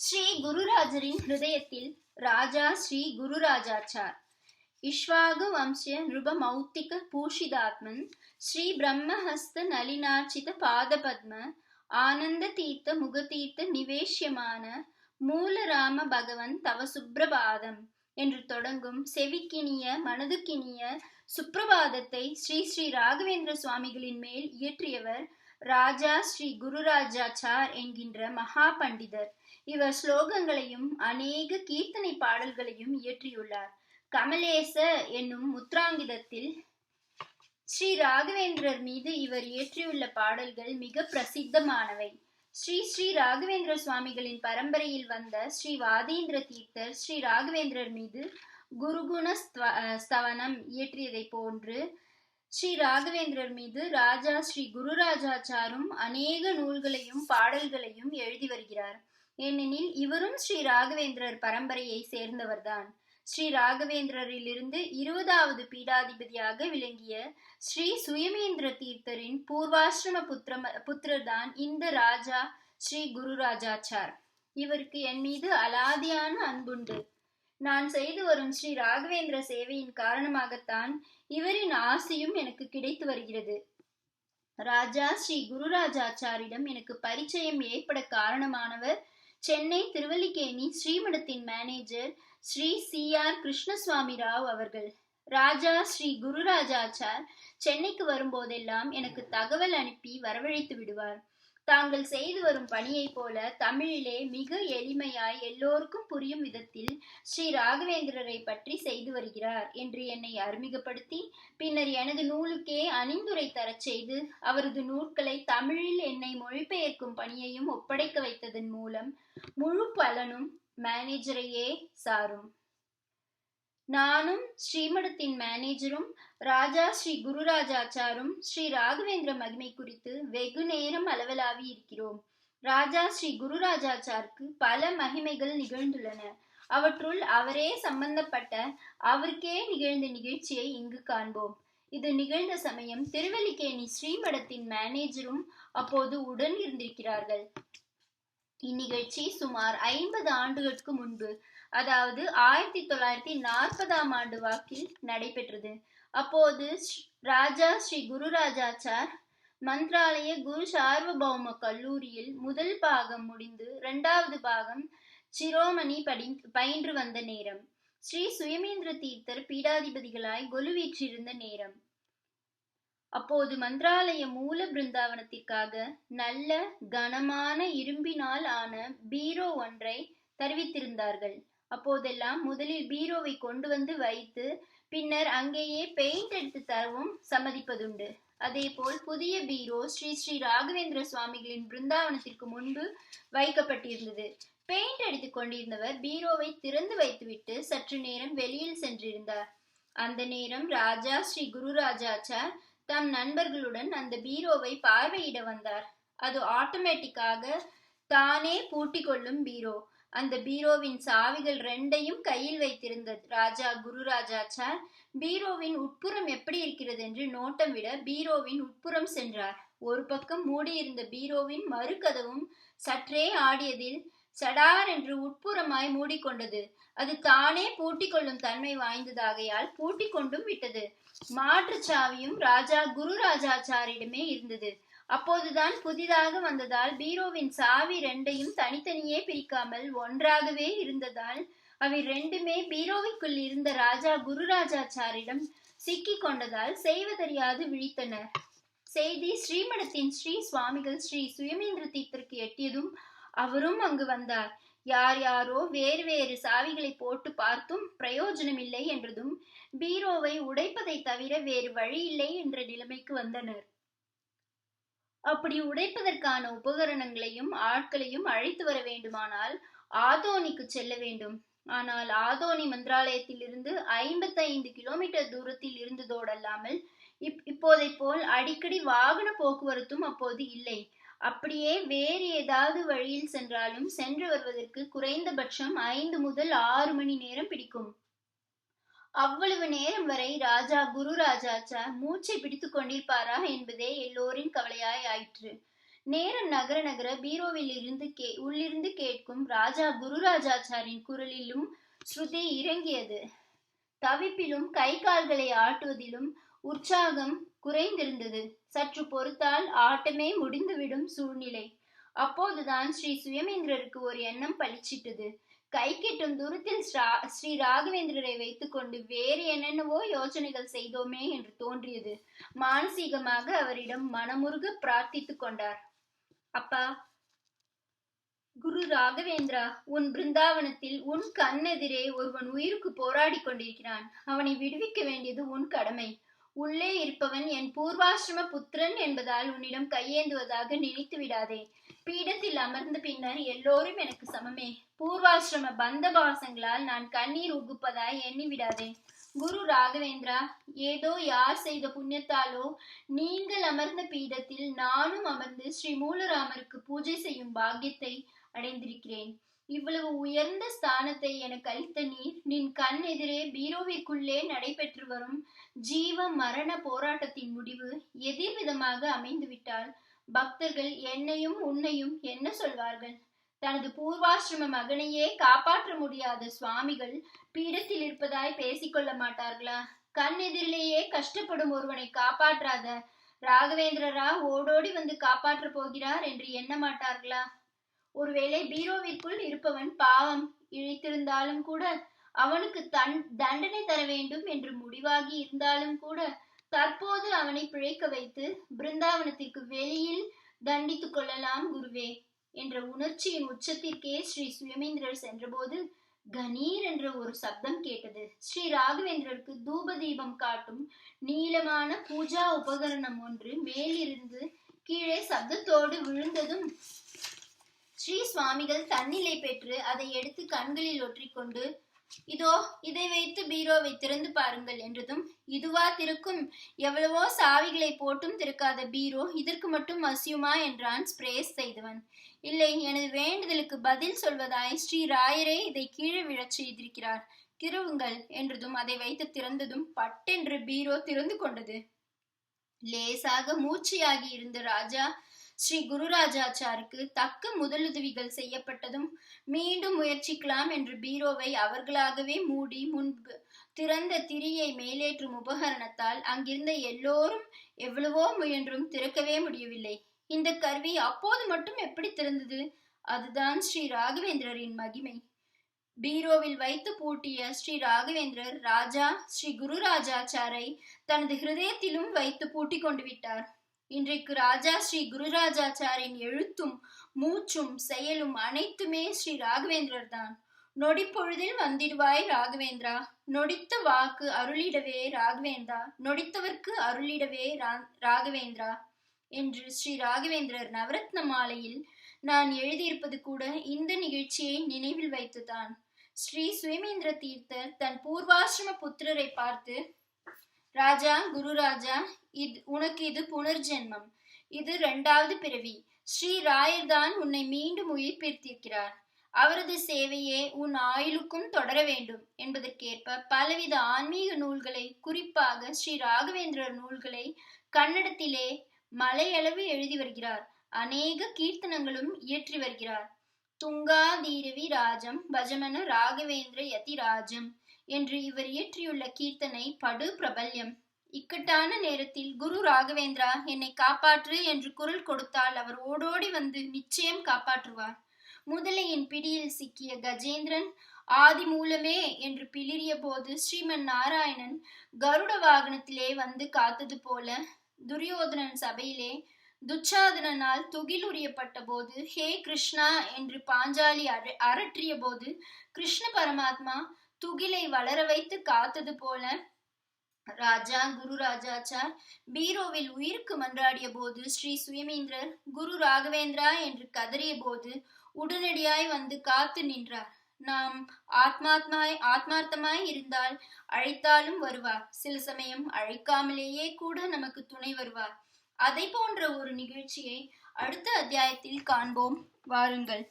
ஸ்ரீ குருராஜரின் ஹிருதயத்தில் ராஜா ஸ்ரீ குருராஜாச்சார். இஷ்வாகு வம்சிய நிருபமௌத்திக பூஷிதாத்மன் ஸ்ரீ பிரம்மஹஸ்த நளினார்ச்சித பாதபத்ம ஆனந்த தீர்த்த முகதீர்த்த நிவேஷ்யமான மூலராம பகவன் தவ சுப்ரபாதம் என்று தொடங்கும் செவிக்கினிய மனதுக்கினிய சுப்ரபாதத்தை ஸ்ரீ ஸ்ரீ ராகவேந்திர சுவாமிகளின் மேல் இயற்றியவர் ராஜா ஸ்ரீ குருராஜாச்சார் என்கின்ற மகா பண்டிதர் இவர் ஸ்லோகங்களையும் அநேக கீர்த்தனை பாடல்களையும் இயற்றியுள்ளார். கமலேச என்னும் முத்ராங்கிதத்தில் ஸ்ரீ ராகவேந்திரர் மீது இவர் இயற்றியுள்ள பாடல்கள் மிக பிரசித்தமானவை. ஸ்ரீ ஸ்ரீ ராகவேந்திர சுவாமிகளின் பரம்பரையில் வந்த ஸ்ரீ வாதேந்திர தீர்த்தர் ஸ்ரீ ராகவேந்திரர் மீது குருகுண ஸ்தவனம் இயற்றியதை போன்று ஸ்ரீ ராகவேந்திரர் மீது ராஜா ஸ்ரீ குருராஜாச்சாரும் அநேக நூல்களையும் பாடல்களையும் எழுதி வருகிறார். ஏனெனில் இவரும் ஸ்ரீ ராகவேந்திரர் பரம்பரையை சேர்ந்தவர்தான். ஸ்ரீ ராகவேந்திரரிலிருந்து இருபதாவது பீடாதிபதியாக விளங்கிய ஸ்ரீ சுயமேந்திர தீர்த்தரின் பூர்வாசிரம புத்திர புத்திரர்தான் இந்த ராஜா ஸ்ரீ குரு ராஜாச்சார் இவருக்கு என் மீது அலாதியான அன்புண்டு. நான் செய்து வரும் ஸ்ரீ ராகவேந்திர சேவையின் காரணமாகத்தான் இவரின் ஆசையும் எனக்கு கிடைத்து வருகிறது. ராஜா ஸ்ரீ குருராஜாச்சாரிடம் எனக்கு பரிச்சயம் ஏற்பட காரணமானவர் Chennai Thiruvallikeni ஸ்ரீமடத்தின் manager Shri C R Krishnaswamy Rao அவர்கள். ராஜா ஸ்ரீ குருராஜாச்சார் சென்னைக்கு வரும்போதெல்லாம் எனக்கு தகவல் அனுப்பி வரவழைத்து விடுவார். தாங்கள் செய்து வரும் பணியை போல தமிழிலே மிக எளிமையாய் எல்லோருக்கும் புரியும் விதத்தில் ஸ்ரீ ராகவேந்திரரை பற்றி செய்து வருகிறார் என்று என்னை அறிமுகப்படுத்தி பின்னர் எனது நூலுக்கே அணிந்துரை தரச் செய்து அவரது நூல்களை தமிழில் என்னை மொழிபெயர்க்கும் பணியையும் ஒப்படைக்க வைத்ததன் மூலம் முழு பலனும் மேனேஜரையே சாரும். நானும் ஸ்ரீமடத்தின் மேனேஜரும் ராஜா ஸ்ரீ குருராஜாச்சாரும் ஸ்ரீ ராகவேந்திர மகிமை குறித்து வெகு நேரம் அளவலாவி இருக்கிறோம். ராஜா ஸ்ரீ குருராஜாச்சாருக்கு பல மகிமைகள் நிகழ்ந்துள்ளன. அவற்றுள் அவரே சம்பந்தப்பட்ட அவருக்கே நிகழ்ந்த நிகழ்ச்சியை இங்கு காண்போம். இது நிகழ்ந்த சமயம் திருவல்லிக்கேணி ஸ்ரீமடத்தின் மேனேஜரும் அப்போது உடன் இருந்திருக்கிறார்கள். இந்நிகழ்ச்சி சுமார் ஐம்பது ஆண்டுகளுக்கு முன்பு அதாவது ஆயிரத்தி தொள்ளாயிரத்தி நாற்பதாம் ஆண்டு வாக்கில் நடைபெற்றது. அப்போது ராஜா ஸ்ரீ குருராஜாச்சார் மந்திராலய குரு சார்வபௌம கல்லூரியில் முதல் பாகம் முடிந்து இரண்டாவது பாகம் சிரோமணி படி பயின்று வந்த நேரம். ஸ்ரீ சுயமேந்திர தீர்த்தர் பீடாதிபதிகளாய் கொலுவீற்றிருந்த நேரம். அப்போது மந்திராலய மூல பிருந்தாவனத்திற்காக நல்ல கனமான இரும்பினால் ஆன பீரோ ஒன்றை தருவித்திருந்தார்கள். அப்போதெல்லாம் முதலில் பீரோவை கொண்டு வந்து வைத்து பின்னர் அங்கேயே பெயிண்ட் எடுத்து தரவும் சம்மதிப்பதுண்டு. அதேபோல் புதிய பீரோ ஸ்ரீ ஸ்ரீ ராகவேந்திர சுவாமிகளின் பிருந்தாவனத்திற்கு முன்பு வைக்கப்பட்டிருந்தது. பெயிண்ட் அடித்துக் கொண்டிருந்தவர் பீரோவை திறந்து வைத்துவிட்டு சற்று நேரம் வெளியில் சென்றிருந்தார். அந்த நேரம் ராஜா ஸ்ரீ குருராஜாச்சார் தம் நண்பர்களுடன் அந்த பீரோவை பார்வையிட வந்தார். அது ஆட்டோமேட்டிக்காக தானே பூட்டி கொள்ளும் பீரோ. அந்த பீரோவின் சாவிகள் ரெண்டையும் கையில் வைத்திருந்த ராஜா குருராஜாச்சார் பீரோவின் உட்புறம் எப்படி இருக்கிறது? என்று நோட்டம் விட பீரோவின் உட்புறம் சென்றார். ஒரு பக்கம் மூடியிருந்த பீரோவின் மறுகதவும் சற்றே ஆடியதில் சடார் என்று உட்புறமாய் மூடிக்கொண்டது. அது தானே பூட்டி கொள்ளும் தன்மை வாய்ந்ததாகையால் பூட்டிக் கொண்டும் விட்டது. மாற்று சாவியும் ராஜா குரு ராஜாச்சாரிடமே இருந்தது. அப்போதுதான் புதிதாக வந்ததால் பீரோவின் சாவி ரெண்டையும் தனித்தனியே பிரிக்காமல் ஒன்றாகவே இருந்ததால் அவை ரெண்டுமே பீரோவிற்குள் இருந்த ராஜா குருராஜாச்சாரிடம் சிக்கி கொண்டதால் செய்வதறியாது விழித்தனர் செய்தி ஸ்ரீமடத்தின் ஸ்ரீ சுவாமிகள் ஸ்ரீ சுயமேந்திர தீர்த்திற்கு எட்டியதும் அவரும் அங்கு வந்தார். யார் யாரோ வேறு வேறு சாவிகளை போட்டு பார்த்தும் பிரயோஜனமில்லை என்றதும் பீரோவை உடைப்பதை தவிர வேறு வழி இல்லை என்ற நிலைமைக்கு வந்தனர். அப்படி உடைப்பதற்கான உபகரணங்களையும் ஆட்களையும் அழைத்து வர வேண்டுமானால் ஆதோனிக்கு செல்ல வேண்டும். ஆனால் ஆதோனி மந்திராலயத்தில் இருந்து ஐம்பத்தைந்து கிலோமீட்டர் தூரத்தில் இருந்ததோடல்லாமல் இப் இப்போதை போல் அடிக்கடி வாகன போக்குவரத்தும் அப்போது இல்லை. அப்படியே வேறு ஏதாவது வழியில் சென்றாலும் சென்று வருவதற்கு குறைந்தபட்சம் ஐந்து முதல் ஆறு மணி நேரம் பிடிக்கும். அவ்வளவு நேரம் வரை ராஜா குரு ராஜாச்சா மூச்சை பிடித்து கொண்டிருப்பாரா என்பதே எல்லோரின் கவலையாய் ஆயிற்று. நேரம் நகர நகர பீரோவில் இருந்து கே உள்ளிருந்து கேட்கும் ராஜா குரு ராஜாச்சாரின் குரலிலும் ஸ்ருதி இறங்கியது. தவிப்பிலும் கை கால்களை ஆட்டுவதிலும் உற்சாகம் குறைந்திருந்தது. சற்று பொறுத்தால் ஆட்டமே முடிந்துவிடும் சூழ்நிலை. அப்போதுதான் ஸ்ரீ சுயமேந்திரருக்கு ஒரு எண்ணம் பளிச்சிட்டது. கை கெட்டும் தூரத்தில் ஸ்ரீ ராகவேந்திரரை வைத்துக்கொண்டு வேறு என்னென்னவோ யோசனைகள் செய்தோமே என்று தோன்றியது. மானசீகமாக அவரிடம் மனமுருக பிரார்த்தித்துக் கொண்டார். அப்பா குரு ராகவேந்திரா உன் பிருந்தாவனத்தில் உன் கண்ணெதிரே ஒருவன் உயிருக்கு போராடி கொண்டிருக்கிறான். அவனை விடுவிக்க வேண்டியது உன் கடமை. உள்ளே இருப்பவன் என் பூர்வாசிரம புத்திரன் என்பதால் உன்னிடம் கையேந்துவதாக நினைத்து விடாதே பீடத்தில் அமர்ந்த பின்னர் எல்லோரும் எனக்கு சமமே. பூர்வாசிரம பந்த பாசங்களால் நான் கண்ணீர் உகுப்பதாய் எண்ணி விடாதே குரு ராகவேந்திரா ஏதோ யார் செய்த புண்ணியத்தாலோ நீங்கள் அமர்ந்த பீடத்தில் நானும் அமர்ந்து ஸ்ரீ மூலராமருக்கு பூஜை செய்யும் பாக்கியத்தை அடைந்திருக்கிறேன். இவ்வளவு உயர்ந்த ஸ்தானத்தை எனக்கு அளித்த நீர் நின் கண் எதிரே பீரோவிற்குள்ளே நடைபெற்று வரும் ஜீவ மரண போராட்டத்தின் முடிவு எதிர்விதமாக அமைந்துவிட்டால் பக்தர்கள் என்னையும் உன்னையும் என்ன சொல்வார்கள்? தனது பூர்வாசிரம மகனையே காப்பாற்ற முடியாத சுவாமிகள் பீடத்தில் இருப்பதாய் பேசிக்கொள்ள மாட்டார்களா? கண் எதிரிலேயே கஷ்டப்படும் ஒருவனை காப்பாற்றாத ராகவேந்திரரா ஓடோடி வந்து காப்பாற்ற போகிறார் என்று எண்ண மாட்டார்களா? ஒருவேளை பீரோவிற்குள் இருப்பவன் பாவம் இழைத்திருந்தாலும் கூட அவனுக்கு தன் தண்டனை தர வேண்டும் என்று முடிவாகி இருந்தாலும் கூட தற்போது அவனை பிழைக்க வைத்து பிருந்தாவனத்திற்கு வெளியில் தண்டித்துக் கொள்ளலாம் குருவே என்ற உணர்ச்சியின் உச்சத்திற்கே ஸ்ரீ சுயமேந்திரர் சென்றபோது கணீர் என்ற ஒரு சப்தம் கேட்டது. ஸ்ரீ ராகவேந்திரருக்கு தூப தீபம் காட்டும் நீளமான பூஜா உபகரணம் ஒன்று மேலிருந்து கீழே சப்தத்தோடு விழுந்ததும் ஸ்ரீ சுவாமிகள் தன்னிலை பெற்று அதை எடுத்து கண்களில் ஒற்றிக்கொண்டு இதோ இதை வைத்து பீரோவை திறந்து பாருங்கள் என்றதும் இதுவா திறக்கும்? எவ்வளவோ சாவிகளை போட்டும் திறக்காத பீரோ இதற்கு மட்டும் அசியுமா என்றான் ஸ்பிரேஸ் செய்தவன். இல்லை எனது வேண்டுதலுக்கு பதில் சொல்வதாய் ஸ்ரீ ராயரே இதை கீழே விழச் செய்திருக்கிறார். திருவுங்கள் என்றதும் அதை வைத்து திறந்ததும் பட்டென்று பீரோ திறந்து கொண்டது. லேசாக மூச்சையாகி இருந்த ராஜா ஸ்ரீ குருராஜாச்சாருக்கு தக்க முதலுதவிகள் செய்யப்பட்டதும் மீண்டும் முயற்சிக்கலாம் என்று பீரோவை அவர்களாகவே மூடி முன்பு திறந்த திரியை மேலேற்றும் உபகரணத்தால் அங்கிருந்த எல்லோரும் எவ்வளவோ முயன்றும் திறக்கவே முடியவில்லை. இந்த கருவி அப்போது மட்டும் எப்படி திறந்தது? அதுதான் ஸ்ரீ ராகவேந்திரரின் மகிமை. பீரோவில் வைத்து பூட்டிய ஸ்ரீ ராகவேந்திரர் ராஜா ஸ்ரீ குருராஜாச்சாரை தனது ஹிருதயத்திலும் வைத்து பூட்டி கொண்டு விட்டார். இன்றைக்கு ராஜா ஸ்ரீ குருராஜாச்சாரின் எழுத்தும் மூச்சும் செயலும் அனைத்துமே ஸ்ரீ ராகவேந்திரர் தான் நொடிப்பொழுதில் வந்திடுவாய் ராகவேந்திரா. நொடித்த வாக்கு அருளிடவே ராகவேந்திரா நொடித்தவர்க்கு அருளிடவே ராகவேந்திரா என்று ஸ்ரீ ராகவேந்திரர் நவரத்ன மாலையில் நான் எழுதியிருப்பது கூட இந்த நிகழ்ச்சியை நினைவில் வைத்துதான் ஸ்ரீ சுயமேந்திர தீர்த்தர் தன் பூர்வாசிரம புத்திரரை பார்த்து ராஜா குருராஜா இது உனக்கு இது புனர்ஜென்மம். இது இரண்டாவது பிறவி. ஸ்ரீ ராயர் தான் உன்னை மீண்டும் உயிர்ப்பித்திருக்கிறார் அவரது சேவையே உன் ஆயுளுக்கும் தொடர வேண்டும் என்பதற்கேற்ப பலவித ஆன்மீக நூல்களை குறிப்பாக ஸ்ரீ ராகவேந்திரர் நூல்களை கன்னடத்திலே மலையளவு எழுதி வருகிறார். அநேக கீர்த்தனங்களும் இயற்றி வருகிறார். துங்காதீரவி ராஜம் பஜமன ராகவேந்திர யதி ராஜம் என்று இவர் இயற்றியுள்ள கீர்த்தனை படு பிரபல்யம். இக்கட்டான நேரத்தில் குரு ராகவேந்திரா என்னை காப்பாற்று என்று குரல் கொடுத்தால் அவர் ஓடோடி வந்து நிச்சயம் காப்பாற்றுவார். முதலையின் பிடியில் சிக்கிய கஜேந்திரன் ஆதி மூலமே என்று பிளிரிய போது ஸ்ரீமன் நாராயணன் கருட வாகனத்திலே வந்து காத்தது போல துரியோதனன் சபையிலே துச்சாதனால் துகிலுரியப்பட்ட போது ஹே கிருஷ்ணா என்று பாஞ்சாலி அரற்றிய போது கிருஷ்ண பரமாத்மா துகிலை வளர வைத்து காத்தது போல ராஜா குரு ராஜாச்சார் பீரோவில் உயிருக்கு மன்றாடிய போது ஸ்ரீ சுயமேந்திரர் குரு ராகவேந்திரா என்று கதறிய போது உடனடியாய் வந்து காத்து நின்றார். நாம் ஆத்மாத்மாய் ஆத்மார்த்தமாய் இருந்தால் அழைத்தாலும் வருவார் சில சமயம் அழைக்காமலேயே கூட நமக்கு துணை வருவார் அதை போன்ற ஒரு நிகழ்ச்சியை அடுத்த அத்தியாயத்தில் காண்போம். வாருங்கள்.